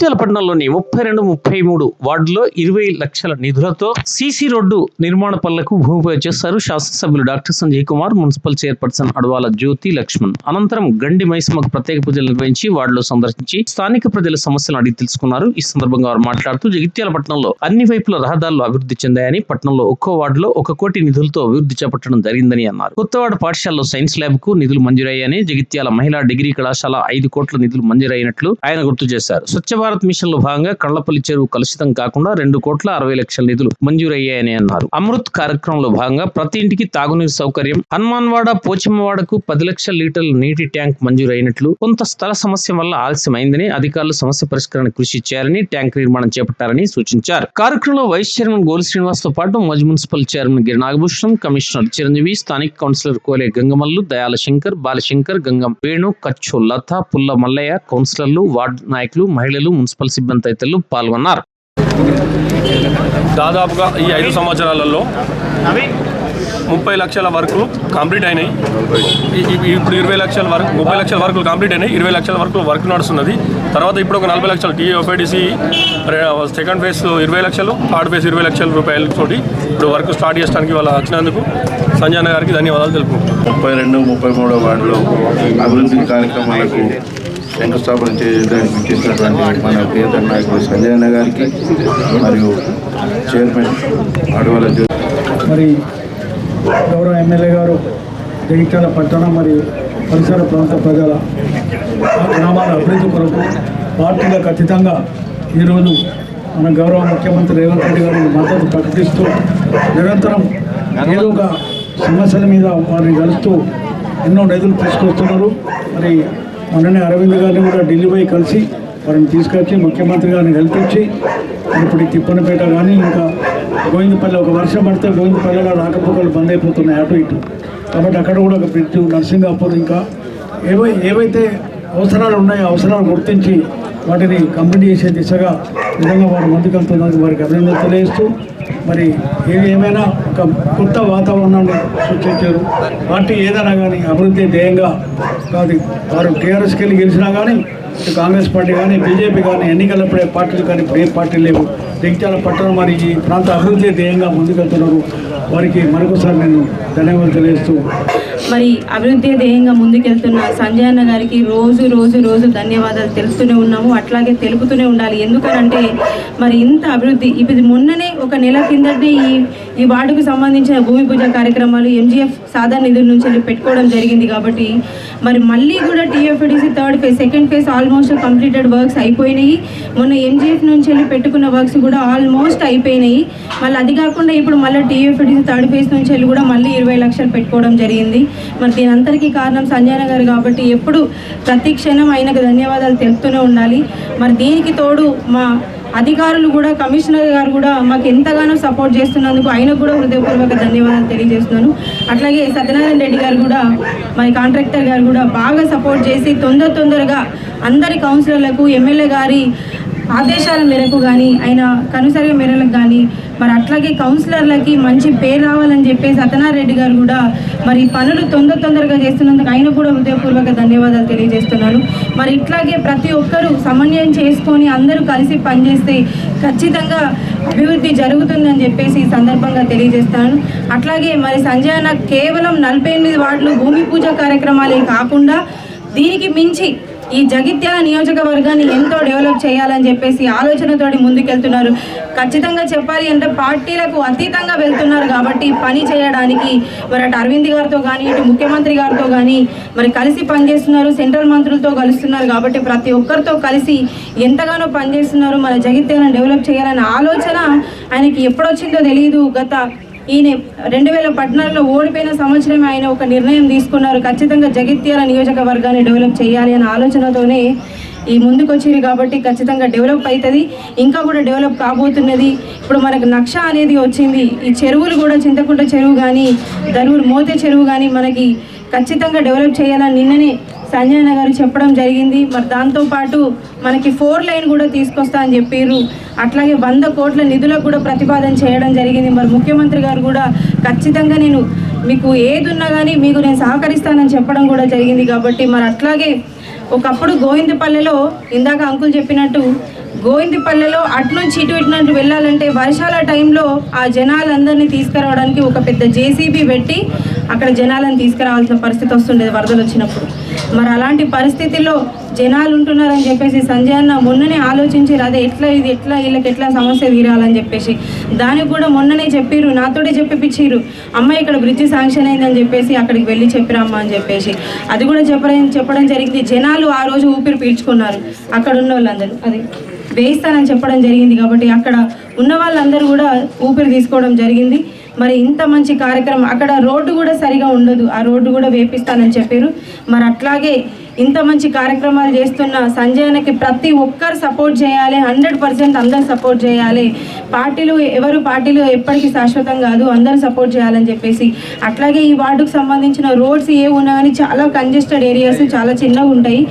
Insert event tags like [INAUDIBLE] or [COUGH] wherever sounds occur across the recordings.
జగిత్యాల పట్టణంలోని ముప్పై రెండు ముప్పై మూడు వార్డులో ఇరవై లక్షల నిధులతో సీసీ రోడ్డు నిర్మాణ పనులకు భూమి పూజ చేశారు శాసనసభ్యులు doctor Sanjay Kumar municipal chairperson Adavala Jyothi Lakshman. అనంతరం గండి మైసమ్మకు ప్రత్యేక పూజలు నిర్వహించి వార్డులో సందర్శించి స్థానిక ప్రజల సమస్యలను అడిగి తెలుసుకున్నారు. ఈ సందర్భంగా వారు మాట్లాడుతూ జగిత్యాల పట్టణంలో అన్ని వైపుల రహదారులు అభివృద్ధి చెందాయని పట్టణంలో ఒక్కో వార్డులో ఒక కోటి నిధులతో అభివృద్ధి చేపట్టడం జరిగిందని అన్నారు. కొత్తవాడ పాఠశాలలో సైన్స్ ల్యాబ్కు నిధులు మంజూరయ్యాయని జగిత్యాల మహిళా డిగ్రీ కళాశాల ఐదు కోట్ల నిధులు మంజూరైనట్లు ఆయన గుర్తు చేశారు. స్వచ్ఛ భారత్ మిషన్లో భాగంగా కళ్ళపల్లి చెరువు కలుషితం కాకుండా రెండు కోట్ల అరవై లక్షల నిధులు మంజూరయ్యాయని అన్నారు. అమృత్ కార్యక్రమంలో భాగంగా ప్రతి ఇంటికి తాగునీరు సౌకర్యం హనుమాన్వాడ పోచమ్మవాడకు పది లక్షల లీటర్ల నీటి ట్యాంక్ మంజూరైనట్లు కొంత స్థల సమస్య వల్ల ఆలస్యమైందని అధికారులు సమస్య పరిష్కరణ కృషి చేయాలని ట్యాంక్ నిర్మాణం చేపట్టారని సూచించారు. కార్యక్రమంలో వైస్ చైర్మన్ గోలి శ్రీనివాస్తో పాటు మజ్ municipal chairman Giri Nagabhushanam commissioner Chiranjeevi స్థానిక కౌన్సిలర్ కోలే గంగమల్లు దయాల శంకర్ బాలశంకర్ గంగం వేణు కచ్చు లత పుల్ల మల్లయ్య కౌన్సిలర్లు వార్డు నాయకులు మహిళలు మున్సిపల్ సిబ్బంది తదితరులు పాల్గొన్నారు. దాదాపుగా ఈ ఐదు సంవత్సరాలలో ముప్పై లక్షల వరకు కంప్లీట్ అయినాయి. ఇప్పుడు ఇరవై లక్షల వరకు ముప్పై లక్షల వరకు కంప్లీట్ అయినాయి. ఇరవై లక్షల వరకు వర్క్ నడుస్తున్నది. తర్వాత ఇప్పుడు ఒక నలభై లక్షలు టీఎఫ్ఐడిసి సెకండ్ ఫేజ్ ఇరవై లక్షలు థర్డ్ ఫేజ్ ఇరవై లక్షల రూపాయలతోటి ఇప్పుడు వర్క్ స్టార్ట్ చేయడానికి వాళ్ళు వచ్చినందుకు సంజయ్ గారికి ధన్యవాదాలు తెలుపుకుంటున్నాను ముప్పై రెండు ముప్పై మూడో వార్డులో అభివృద్ధి కార్యక్రమాలకు శంకుస్థాపన చేయడానికి ఇచ్చేసినటువంటి మన ప్రియతమ నాయకుడు సంజయ్ అన్న గారికి మరియు చైర్మన్ అడవల మరి గౌరవ ఎమ్మెల్యే గారు జగిత్యాల పట్టణ మరియు పరిసర ప్రాంత ప్రజల గ్రామాల అభివృద్ధి కొరకు పార్టీలకు ఖచ్చితంగా ఈరోజు మన గౌరవ ముఖ్యమంత్రి రేవంత్ రెడ్డి గారి మద్దతు ప్రకటిస్తూ నిరంతరం ఏదో ఒక సమస్యల మీద వారిని కలుస్తూ ఎన్నో నిధులు తీసుకొస్తున్నారు. మరి మొన్ననే అరవింద్ గారిని కూడా ఢిల్లీ పోయి కలిసి వారిని తీసుకొచ్చి ముఖ్యమంత్రి గారిని కల్పించి ఇప్పుడు తిప్పనపేట కానీ ఇంకా గోవిందపల్లి ఒక వర్షం పడితే గోవిందపల్లిలో రాకపోకలు బంద్ అయిపోతున్నాయి అటు ఇటు. కాబట్టి అక్కడ కూడా ఒక బ్రిడ్జ్ నర్సింగాపూర్ ఇంకా ఏవై ఏవైతే అవసరాలు ఉన్నాయో అవసరాలు గుర్తించి వాటిని కంప్లీట్ చేసే దిశగా నిజంగా వారు ముందుకెళ్తున్నందుకు వారికి అభినందన తెలియజేస్తూ మరి ఏది ఏమైనా ఒక కొత్త వాతావరణాన్ని సృష్టించారు. పార్టీ ఏదైనా కానీ అభివృద్ధి ధ్యేయంగా కాదు వారు టీఆర్ఎస్కి వెళ్ళి గెలిచినా కానీ కాంగ్రెస్ పార్టీ కానీ బీజేపీ కానీ ఎన్నికలప్పుడే పార్టీలు కానీ ఇప్పుడు ఏ పార్టీ లేవు. జగిత్యాల పట్టణం మరి ఈ ప్రాంత అభివృద్ధి ధ్యేయంగా ముందుకెళ్తున్నారు. వారికి మరొకసారి నేను ధన్యవాదాలు తెలియజేస్తూ మరి అభివృద్ధి ధ్యేయంగా ముందుకెళ్తున్న సంజయ్ అన్న గారికి రోజు రోజు రోజు ధన్యవాదాలు తెలుపుతూనే ఉన్నాము అట్లాగే తెలుపుతూనే ఉండాలి. ఎందుకనంటే మరి ఇంత అభివృద్ధి ఇప్పుడు మొన్ననే ఒక నెల కిందటే ఈ ఈ వార్డుకు సంబంధించిన భూమి పూజ కార్యక్రమాలు ఎంజీఎఫ్ సాధారణ నిధుల నుంచి వెళ్ళి పెట్టుకోవడం జరిగింది కాబట్టి మరి మళ్ళీ కూడా TFDC third phase second phase almost completed works అయిపోయినాయి. మొన్న ఎంజీఎఫ్ నుంచి వెళ్ళి పెట్టుకున్న వర్క్స్ కూడా ఆల్మోస్ట్ అయిపోయినాయి. మళ్ళీ అది కాకుండా ఇప్పుడు మళ్ళీ టీఎఫ్డిసి థర్డ్ ఫేజ్ నుంచి వెళ్ళి కూడా మళ్ళీ ఇరవై లక్షలు పెట్టుకోవడం జరిగింది. మరి దీని అంతటికీ కారణం సంజయన గారు కాబట్టి ఎప్పుడు ప్రతి క్షణం ఆయనకు ధన్యవాదాలు తెలుపుతూనే ఉండాలి. మరి దీనికి తోడు మా అధికారులు కూడా కమిషనర్ గారు కూడా మాకు ఎంతగానో సపోర్ట్ చేస్తున్నందుకు ఆయనకు కూడా హృదయపూర్వక ధన్యవాదాలు తెలియజేస్తున్నాను. అట్లాగే సత్యనారాయణ రెడ్డి గారు కూడా మరి కాంట్రాక్టర్ గారు కూడా బాగా సపోర్ట్ చేసి తొందర తొందరగా అందరి కౌన్సిలర్లకు ఎమ్మెల్యే గారి ఆదేశాల మేరకు కానీ ఆయన కనుసరిగ మేరకు కానీ మరి అట్లాగే కౌన్సిలర్లకి మంచి పేరు రావాలని చెప్పి సత్యనారాయణ గారు కూడా మరి పనులు తొందర తొందరగా చేస్తున్నందుకు ఆయన కూడా హృదయపూర్వక ధన్యవాదాలు తెలియజేస్తున్నాను. మరి ఇట్లాగే ప్రతి ఒక్కరూ సమన్వయం చేసుకొని అందరూ కలిసి పనిచేస్తే ఖచ్చితంగా అభివృద్ధి జరుగుతుందని చెప్పేసి ఈ సందర్భంగా తెలియజేస్తాను. అట్లాగే మరి సంజయ్ అన్న కేవలం నలభై ఎనిమిది వార్డులు భూమి పూజ కార్యక్రమాలే కాకుండా దీనికి మించి ఈ జగిత్యాల నియోజకవర్గాన్ని ఎంతో డెవలప్ చేయాలని చెప్పేసి ఆలోచనతోటి ముందుకెళ్తున్నారు. ఖచ్చితంగా చెప్పాలి అంటే పార్టీలకు అతీతంగా వెళ్తున్నారు కాబట్టి పని చేయడానికి మరి అటు అరవింద్ గారితో కానీ ఇటు ముఖ్యమంత్రి గారితో కానీ మరి కలిసి పనిచేస్తున్నారు. సెంట్రల్ మంత్రులతో కలుస్తున్నారు కాబట్టి ప్రతి ఒక్కరితో కలిసి ఎంతగానో పనిచేస్తున్నారు. మన జగిత్యాలను డెవలప్ చేయాలనే ఆలోచన ఆయనకి ఎప్పుడొచ్చిందో తెలియదు గత ఈయన రెండు వేల పద్నాలుగులో ఓడిపోయిన సంవత్సరమే ఆయన ఒక నిర్ణయం తీసుకున్నారు. ఖచ్చితంగా జగిత్యాల నియోజకవర్గాన్ని డెవలప్ చేయాలి అనే ఆలోచనతోనే ఈ ముందుకొచ్చేవి కాబట్టి ఖచ్చితంగా డెవలప్ అవుతుంది ఇంకా కూడా డెవలప్ కాబోతున్నది. ఇప్పుడు మనకు నక్ష అనేది వచ్చింది. ఈ చెరువులు కూడా చింతకుంట చెరువు కానీ ధనువులు మోతే చెరువు కానీ మనకి ఖచ్చితంగా డెవలప్ చేయాలని నిన్ననే సంజయ్ గారు చెప్పడం జరిగింది. మరి దాంతోపాటు మనకి ఫోర్ లైన్ కూడా తీసుకొస్తా అని చెప్పారు. అట్లాగే వంద కోట్ల నిధులకు కూడా ప్రతిపాదన చేయడం జరిగింది. మరి ముఖ్యమంత్రి గారు కూడా ఖచ్చితంగా నేను మీకు ఏది ఉన్నా కానీ మీకు నేను సహకరిస్తానని చెప్పడం కూడా జరిగింది కాబట్టి మరి అట్లాగే ఒకప్పుడు గోవిందపల్లెలో ఇందాక అంకుల్ చెప్పినట్టు గోవిందపల్లెలో అటు నుంచి ఇటు ఇటు నుండి వెళ్ళాలంటే వర్షాల టైంలో ఆ జనాలందరినీ తీసుకురావడానికి ఒక పెద్ద జేసీబీ పెట్టి అక్కడ జనాలను తీసుకురావాల్సిన పరిస్థితి వస్తుండేది వరదలు వచ్చినప్పుడు. మరి అలాంటి పరిస్థితిలో జనాలు ఉంటున్నారని చెప్పేసి సంజయ్ అన్న మొన్ననే ఆలోచించి అదే ఎట్లా ఇది ఎట్లా వీళ్ళకి ఎట్లా సమస్య తీరాలని చెప్పేసి. దానికి కూడా మొన్ననే చెప్పిర్రు నాతోటే చెప్పిపిచ్చిర్రు. అమ్మ ఇక్కడ బ్రిడ్జి శాంక్షన్ అయిందని చెప్పేసి అక్కడికి వెళ్ళి చెప్పిరమ్మ అని చెప్పేసి. అది కూడా చెప్పడం చెప్పడం జరిగింది. జనాలు ఆ రోజు ఊపిరి పీల్చుకున్నారు అక్కడ ఉన్న వాళ్ళందరూ అది వేయిస్తానని చెప్పడం జరిగింది కాబట్టి అక్కడ ఉన్న వాళ్ళందరూ కూడా ఊపిరి తీసుకోవడం జరిగింది. మరి ఇంత మంచి కార్యక్రమం అక్కడ రోడ్డు కూడా సరిగా ఉండదు. ఆ రోడ్డు కూడా వేపిస్తానని చెప్పారు. మరి అట్లాగే ఇంత మంచి కార్యక్రమాలు చేస్తున్న సంజయనకి ప్రతి ఒక్కరు సపోర్ట్ చేయాలి హండ్రెడ్ పర్సెంట్ అందరు సపోర్ట్ చేయాలి. పార్టీలు ఎవరు పార్టీలు ఎప్పటికీ శాశ్వతం కాదు అందరూ సపోర్ట్ చేయాలని చెప్పేసి. అట్లాగే ఈ వార్డుకు సంబంధించిన రోడ్స్ ఏ ఉన్నా కానీ చాలా కంజెస్టెడ్ ఏరియాస్ చాలా చిన్నగా ఉంటాయి.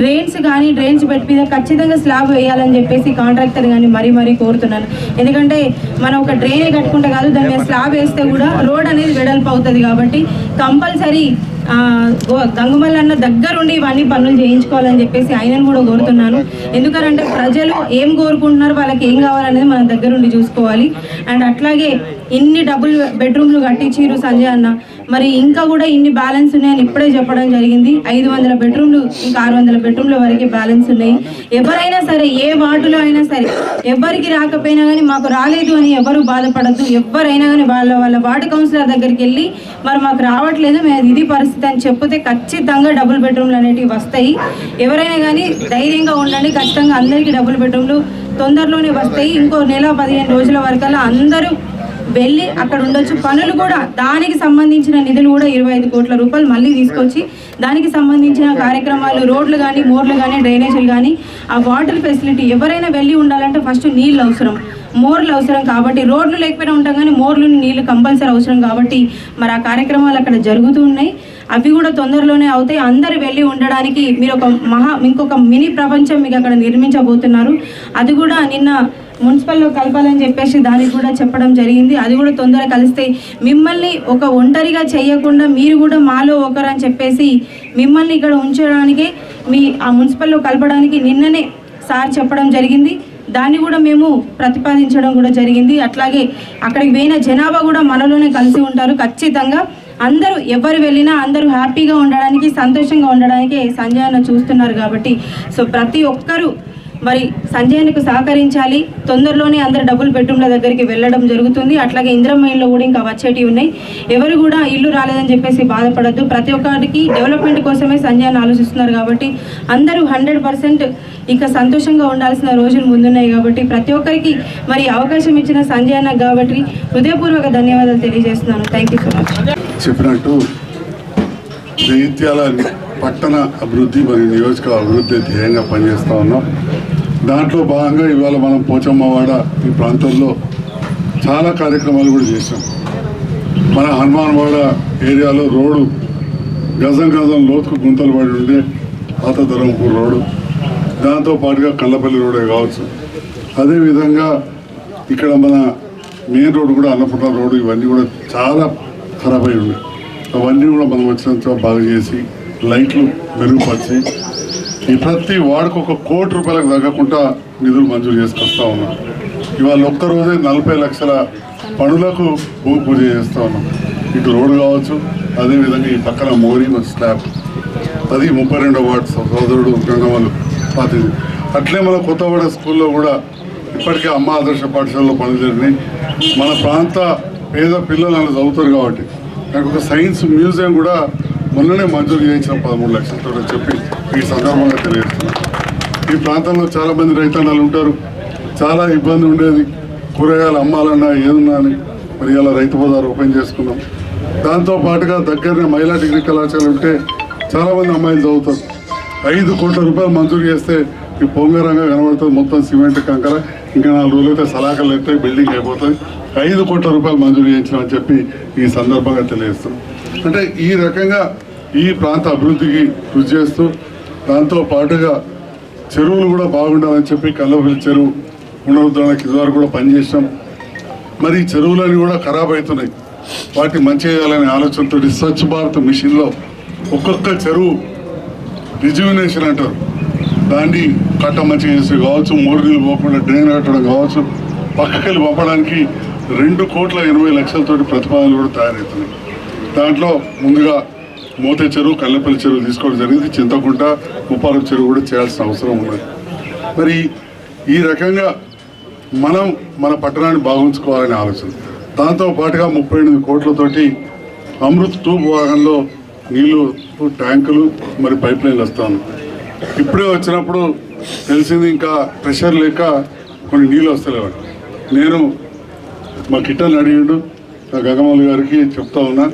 డ్రైన్స్ కానీ డ్రైన్స్ పెట్టి మీద ఖచ్చితంగా స్లాబ్ వేయాలని చెప్పేసి కాంట్రాక్టర్ కానీ మరీ మరీ కోరుతున్నాను. ఎందుకంటే మనం ఒక డ్రైనే కట్టుకుంటే కాదు దాని మీద స్లాబ్ వేస్తే కూడా రోడ్ అనేది వెడల్పు అవుతుంది కాబట్టి కంపల్సరీ గంగుమల్ అన్న దగ్గరుండి ఇవన్నీ పనులు చేయించుకోవాలని చెప్పేసి ఆయనను కూడా కోరుతున్నాను. ఎందుకంటే ప్రజలు ఏం కోరుకుంటున్నారు వాళ్ళకి ఏం కావాలనేది మనం దగ్గరుండి చూసుకోవాలి. అండ్ అట్లాగే ఇన్ని డబుల్ బెడ్రూమ్లు కట్టించిరు సంజయ్ అన్న. మరి ఇంకా కూడా ఇన్ని బ్యాలెన్స్ ఉన్నాయని ఇప్పుడే చెప్పడం జరిగింది. ఐదు వందల బెడ్రూమ్లు ఇంకా ఆరు వందల బెడ్రూమ్ల వరకు బ్యాలెన్స్ ఉన్నాయి. ఎవరైనా సరే ఏ వార్డులో అయినా సరే ఎవరికి రాకపోయినా కానీ మాకు రాలేదు అని ఎవరు బాధపడద్దు. ఎవరైనా కానీ వాళ్ళ వాళ్ళ వార్డు కౌన్సిలర్ దగ్గరికి వెళ్ళి మరి మాకు రావట్లేదు మేము ఇది పరిస్థితి అని చెప్తే ఖచ్చితంగా డబుల్ బెడ్రూమ్లు అనేటివి వస్తాయి. ఎవరైనా కానీ ధైర్యంగా ఉండండి. ఖచ్చితంగా అందరికీ డబుల్ బెడ్రూమ్లు తొందరలోనే వస్తాయి. ఇంకో నెల పదిహేను రోజుల వరకల్లా అందరూ వెళ్ళి అక్కడ ఉండొచ్చు పనులు కూడా దానికి సంబంధించిన నిధులు కూడా ఇరవై ఐదు కోట్ల రూపాయలు మళ్ళీ తీసుకొచ్చి దానికి సంబంధించిన కార్యక్రమాలు రోడ్లు కానీ మోర్లు కానీ డ్రైనేజీలు కానీ ఆ వాటర్ ఫెసిలిటీ ఎవరైనా వెళ్ళి ఉండాలంటే ఫస్ట్ నీళ్ళు అవసరం. మోర్లు అవసరం కాబట్టి రోడ్లు లేకపోయినా ఉంటాం కానీ మోర్లు నీళ్ళు కంపల్సరీ అవసరం కాబట్టి మరి ఆ కార్యక్రమాలు అక్కడ జరుగుతూ ఉన్నాయి. అవి కూడా తొందరలోనే అవుతాయి. అందరు వెళ్ళి ఉండడానికి మీరు ఒక మహా ఇంకొక మినీ ప్రపంచం మీకు అక్కడ నిర్మించబోతున్నారు. అది కూడా నిన్న మున్సిపల్లో కలపాలని చెప్పేసి దానికి కూడా చెప్పడం జరిగింది. అది కూడా తొందరగా కలిస్తే మిమ్మల్ని ఒక ఒంటరిగా చేయకుండా మీరు కూడా మాలో ఒకరు అని చెప్పేసి మిమ్మల్ని ఇక్కడ ఉంచడానికి మీ ఆ మున్సిపల్లో కలపడానికి నిన్ననే సార్ చెప్పడం జరిగింది. దాన్ని కూడా మేము ప్రతిపాదించడం కూడా జరిగింది. అట్లాగే అక్కడికి పోయిన జనాభా కూడా మనలోనే కలిసి ఉంటారు. ఖచ్చితంగా అందరూ ఎవరు వెళ్ళినా అందరూ హ్యాపీగా ఉండడానికి సంతోషంగా ఉండడానికి సంజయ్ అన్న చూస్తున్నారు కాబట్టి. సో ప్రతి ఒక్కరూ మరి సంజయన్కు సహకరించాలి. తొందరలోనే అందరు డబుల్ బెడ్రూమ్ల దగ్గరికి వెళ్ళడం జరుగుతుంది. అట్లాగే ఇంద్రమైన్లో కూడా ఇంకా వచ్చేటివి ఉన్నాయి. ఎవరు కూడా ఇల్లు రాలేదని చెప్పేసి బాధపడద్దు. ప్రతి ఒక్కరికి డెవలప్మెంట్ కోసమే సంజయ్ ఆలోచిస్తున్నారు కాబట్టి అందరూ హండ్రెడ్ పర్సెంట్ ఇక సంతోషంగా ఉండాల్సిన రోజులు ముందున్నాయి కాబట్టి ప్రతి ఒక్కరికి మరి అవకాశం ఇచ్చిన సంజయ్ అన్న కాబట్టి హృదయపూర్వక ధన్యవాదాలు తెలియజేస్తున్నాను. థ్యాంక్ యూ సో మచ్ చెప్పినట్టు పట్టణ అభివృద్ధి మరియు నియోజక అభివృద్ధి ధ్యేయంగా పనిచేస్తూ ఉన్నాం. దాంట్లో భాగంగా ఇవాళ మనం పోచమ్మవాడ ఈ ప్రాంతంలో చాలా కార్యక్రమాలు కూడా చేసాం మన హనుమాన్వాడ ఏరియాలో రోడ్డు గజం గజం లోతుకు గుంతలు పడి ఉండే పాత రోడ్డు. దాంతో పాటుగా కల్లపల్లి రోడే కావచ్చు. అదేవిధంగా ఇక్కడ మన మెయిన్ రోడ్డు కూడా అన్నపూర్ణ రోడ్డు ఇవన్నీ కూడా చాలా ఖరాబ్ అయి ఉన్నాయి. అవన్నీ కూడా మనం వచ్చినంత బాగా చేసి లైట్లు మెరుగుపరిచి ఈ ప్రతి వార్డుకు ఒక కోటి రూపాయలకు తగ్గకుండా నిధులు మంజూరు చేసుకొస్తా ఉన్నాం. ఇవాళ ఒక్కరోజే నలభై లక్షల పనులకు భూమి పూజ చేస్తూ ఉన్నాం. ఇటు రోడ్డు కావచ్చు అదేవిధంగా ఈ పక్కన మోరీ స్లాబ్. అది ముప్పై రెండో వార్డు సోదరుడు గంగమ్మలు పాతింది. అట్లే మన కొత్తవాడ స్కూల్లో కూడా ఇప్పటికే అమ్మ ఆదర్శ పాఠశాలలో పనులు జరిగినాయి. మన ప్రాంత పేద పిల్లలు అలా చదువుతారు కాబట్టి. నాకు ఒక సైన్స్ మ్యూజియం కూడా మొన్ననే మంజూరు చేయించిన పదమూడు లక్షలతో చెప్పి ఈ సందర్భంగా తెలియజేస్తున్నాను ఈ ప్రాంతంలో చాలా మంది ఉంటారు. చాలా ఇబ్బంది ఉండేది. కూరగాయలు అమ్మాలన్నా ఏదన్నా అని. మరి ఇలా రైతు బజార్ ఓపెన్ చేసుకున్నాం. దాంతో పాటుగా దగ్గరనే మహిళా డిగ్రీ కళాశాల ఉంటే చాలామంది అమ్మాయిలు చదువుతారు. ఐదు కోట్ల రూపాయలు మంజూరు చేస్తే ఈ పొంగరంగా కనబడుతుంది. మొత్తం సిమెంట్ కంకర ఇంకా నాలుగు రోజులు అయితే సలాకలు అయితే బిల్డింగ్ అయిపోతుంది ఐదు కోట్ల రూపాయలు మంజూరు చేయించామని చెప్పి ఈ సందర్భంగా తెలియజేస్తున్నాం. అంటే ఈ రకంగా ఈ ప్రాంత అభివృద్ధికి కృషి చేస్తూ దాంతో పాటుగా చెరువులు కూడా బాగుండాలని చెప్పి కల్లపల్లి చెరువు పునరుద్ధరణకి ఇదివరకు కూడా పనిచేసాం మరి ఈ చెరువులన్నీ కూడా ఖరాబ్ అవుతున్నాయి. వాటిని మంచి చేయాలనే ఆలోచనతో స్వచ్ఛ భారత్ మిషన్లో ఒక్కొక్క చెరువు రిజ్యూనేషన్ అంటారు. దాన్ని కట్ట మంచిగా చేసి కావచ్చు మూడు నీళ్ళు పోకుండా డ్రైన్ కట్టడం కావచ్చు పక్కకెళ్ళి పంపడానికి రెండు కోట్ల ఎనభై లక్షలతోటి ప్రతిపాదనలు కూడా తయారవుతున్నాయి. దాంట్లో ముందుగా మోతే చెరువు కల్లెపల్లి చెరువు తీసుకోవడం జరిగింది. చింతకుంట ఉప్పారం చెరువు కూడా చేయాల్సిన అవసరం ఉన్నది. మరి ఈ రకంగా మనం మన పట్టణాన్ని బాగుంచుకోవాలనే ఆలోచన. దాంతో పాటుగా ముప్పై ఎనిమిది కోట్లతోటి అమృత్ టూ భాగంలో నీళ్ళు ట్యాంకులు మరి పైప్ లైన్లు వస్తాను. ఇప్పుడే వచ్చినప్పుడు తెలిసింది ఇంకా ప్రెషర్ లేక కొన్ని నీళ్ళు వస్తలేవు. నేను మా కిట్టని అడిగిండు నా గారికి చెప్తా ఉన్నా.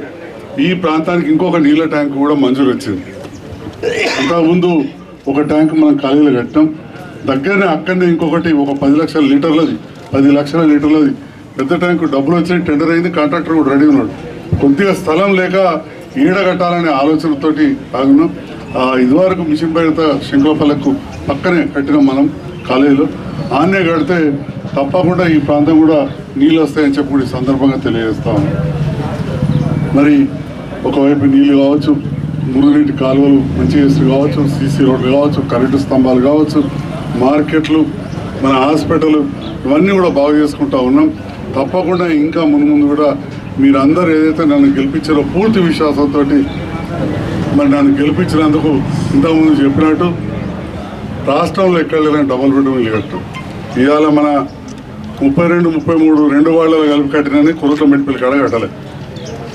ఈ ప్రాంతానికి ఇంకొక నీళ్ళ ట్యాంక్ కూడా మంజూరు వచ్చింది. అంతకుముందు ఒక ట్యాంక్ మనం ఖాళీలో కట్టాం. దగ్గరనే అక్కడనే ఇంకొకటి ఒక పది లక్షల లీటర్లది పది లక్షల లీటర్లది పెద్ద ట్యాంకు డబ్బులు వచ్చి టెండర్ అయింది కాంట్రాక్టర్ కూడా రెడీ ఉన్నాడు. కొద్దిగా స్థలం లేక ఈడ కట్టాలనే ఆలోచనతోటి ఆగున్నాం ఇదివరకు మిషన్ బయట శంకులపల్లకు పక్కనే కట్టినాం మనం కాలేజీలో. ఆన్నే కడితే తప్పకుండా ఈ ప్రాంతం కూడా నీళ్ళు వస్తాయని చెప్పి సందర్భంగా తెలియజేస్తా మరి ఒకవైపు నీళ్ళు కావచ్చు మురుగునీటి కాలువలు మంచి చేసి కావచ్చు సీసీ రోడ్లు కావచ్చు కరెంటు స్తంభాలు కావచ్చు మార్కెట్లు మన హాస్పిటల్ ఇవన్నీ కూడా బాగు చేసుకుంటా ఉన్నాం. తప్పకుండా ఇంకా ముందు ముందు కూడా మీరందరూ ఏదైతే నన్ను గెలిపించారో పూర్తి విశ్వాసంతో మరి నన్ను గెలిపించినందుకు ఇంతకుముందు చెప్పినట్టు రాష్ట్రంలో ఎక్కడ లేదని డబుల్ బెడ్రూమ్ ఇల్లు కట్టు. ఇవాళ మన ముప్పై రెండు ముప్పై మూడు రెండు వాళ్ళలో కలిపి కట్టినని కురుట్ల మెట్టిపల్లి కాడ కట్టలేదు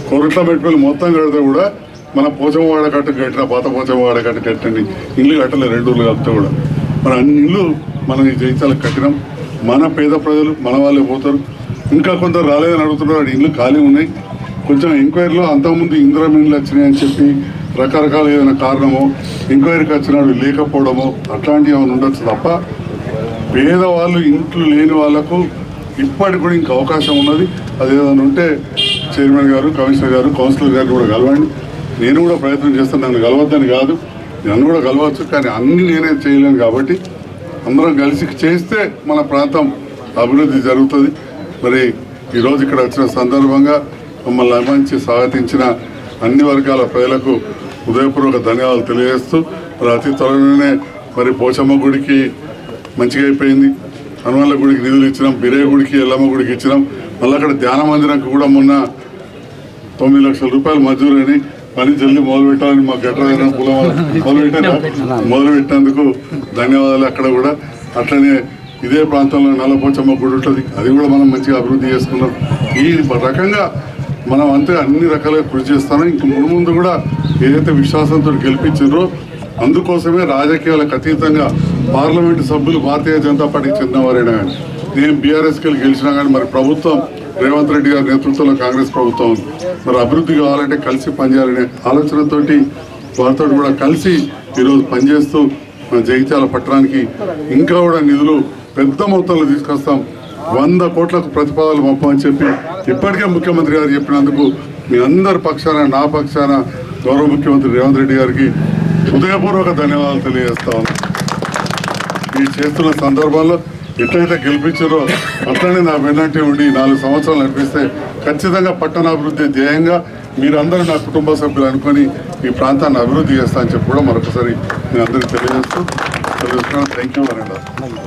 కొరట్ల మెట్పల్లి మొత్తం కడితే కూడా మన పోచమవాడ కట్టు కట్టిన పాత పోచమవాడ కట్టు కట్టండి ఇల్లు కట్టలేదు రెండు ఊర్లు కలిపితే కూడా. మన అన్ని ఇల్లు మనం ఈ జైత్యాలకు కట్టినాం. మన పేద ప్రజలు మన వాళ్ళే పోతారు. ఇంకా కొందరు రాలేదని అడుగుతున్నారు అక్కడ ఇల్లు ఖాళీ ఉన్నాయి. కొంచెం ఎంక్వైరీలో అంతకుముందు ఇందిరా ఇల్లు వచ్చినాయని చెప్పి రకరకాల ఏదైనా కారణమో ఎంక్వైరీకి వచ్చినాడు లేకపోవడమో అట్లాంటివి ఏమైనా ఉండొచ్చు తప్ప పేదవాళ్ళు ఇంట్లో లేని వాళ్ళకు ఇప్పటికి కూడా ఇంకా అవకాశం ఉన్నది. అది ఏదైనా ఉంటే చైర్మన్ గారు కమిషనర్ గారు కౌన్సిలర్ గారు కూడా కలవండి. నేను కూడా ప్రయత్నం చేస్తాను నన్ను కలవద్దని కాదు. నన్ను కూడా కలవచ్చు కానీ అన్నీ నేనే చేయలేను కాబట్టి అందరం కలిసి చేస్తే మన ప్రాంతం అభివృద్ధి జరుగుతుంది. మరి ఈరోజు ఇక్కడ వచ్చిన సందర్భంగా మమ్మల్ని అభిమానించి స్వాగతించిన అన్ని వర్గాల ప్రజలకు హృదయపూర్వక ధన్యవాదాలు తెలియజేస్తూ మరి అతి త్వరలోనే మరి పోచమ్మ గుడికి మంచిగా అయిపోయింది. హనుమల్ల గుడికి నిధులు ఇచ్చినాం బిరే గుడికి ఎల్లమ్మ గుడికి ఇచ్చినాం. మళ్ళీ అక్కడ ధ్యాన మందిరంకి కూడా మొన్న తొమ్మిది లక్షల రూపాయలు మంజూరని పని జల్లి మొదలు పెట్టాలని మా గట్రైన కులం [LAUGHS] మొదలు పెట్టారా మొదలు పెట్టినందుకు ధన్యవాదాలు అక్కడ కూడా. అట్లనే ఇదే ప్రాంతంలో నల్లపోచమ్మ గుడి ఉంటుంది. అది కూడా మనం మంచిగా అభివృద్ధి చేసుకున్నాం. ఈ రకంగా మనం అంతే అన్ని రకాలుగా కృషి చేస్తాను ఇంక ముందు ముందు కూడా ఏదైతే విశ్వాసంతో గెలిపించారో అందుకోసమే రాజకీయాలకు అతీతంగా పార్లమెంటు సభ్యులు భారతీయ జనతా పార్టీకి చెందినవారైనా కానీ నేను బీఆర్ఎస్కి వెళ్ళి గెలిచినా కానీ మరి ప్రభుత్వం రేవంత్ రెడ్డి గారి నేతృత్వంలో కాంగ్రెస్ ప్రభుత్వం ఉంది మరి అభివృద్ధి కావాలంటే కలిసి పనిచేయాలనే ఆలోచనతోటి వారితో కూడా కలిసి ఈరోజు పనిచేస్తూ మన జగిత్యాల పట్టణానికి ఇంకా కూడా నిధులు పెద్ద మొత్తంలో తీసుకొస్తాం. వంద కోట్లకు ప్రతిపాదనలు పంపమని చెప్పి ఇప్పటికే ముఖ్యమంత్రి గారు చెప్పినందుకు మీ అందరి పక్షాన నా పక్షాన గౌరవ ముఖ్యమంత్రి రేవంత్ రెడ్డి గారికి హృదయపూర్వక ధన్యవాదాలు తెలియజేస్తా ఉన్నాం. ఈ చేస్తున్న సందర్భాల్లో ఎట్లయితే గెలిపించారో అట్లనే నా వెన్నంటే ఉండి నాలుగు సంవత్సరాలు నడిపిస్తే ఖచ్చితంగా పట్టణాభివృద్ధి ధ్యేయంగా మీరందరూ నా కుటుంబ సభ్యులు అనుకొని ఈ ప్రాంతాన్ని అభివృద్ధి చేస్తా అని చెప్పి కూడా మరొకసారి మీ అందరికీ తెలియజేస్తూ థ్యాంక్ యూ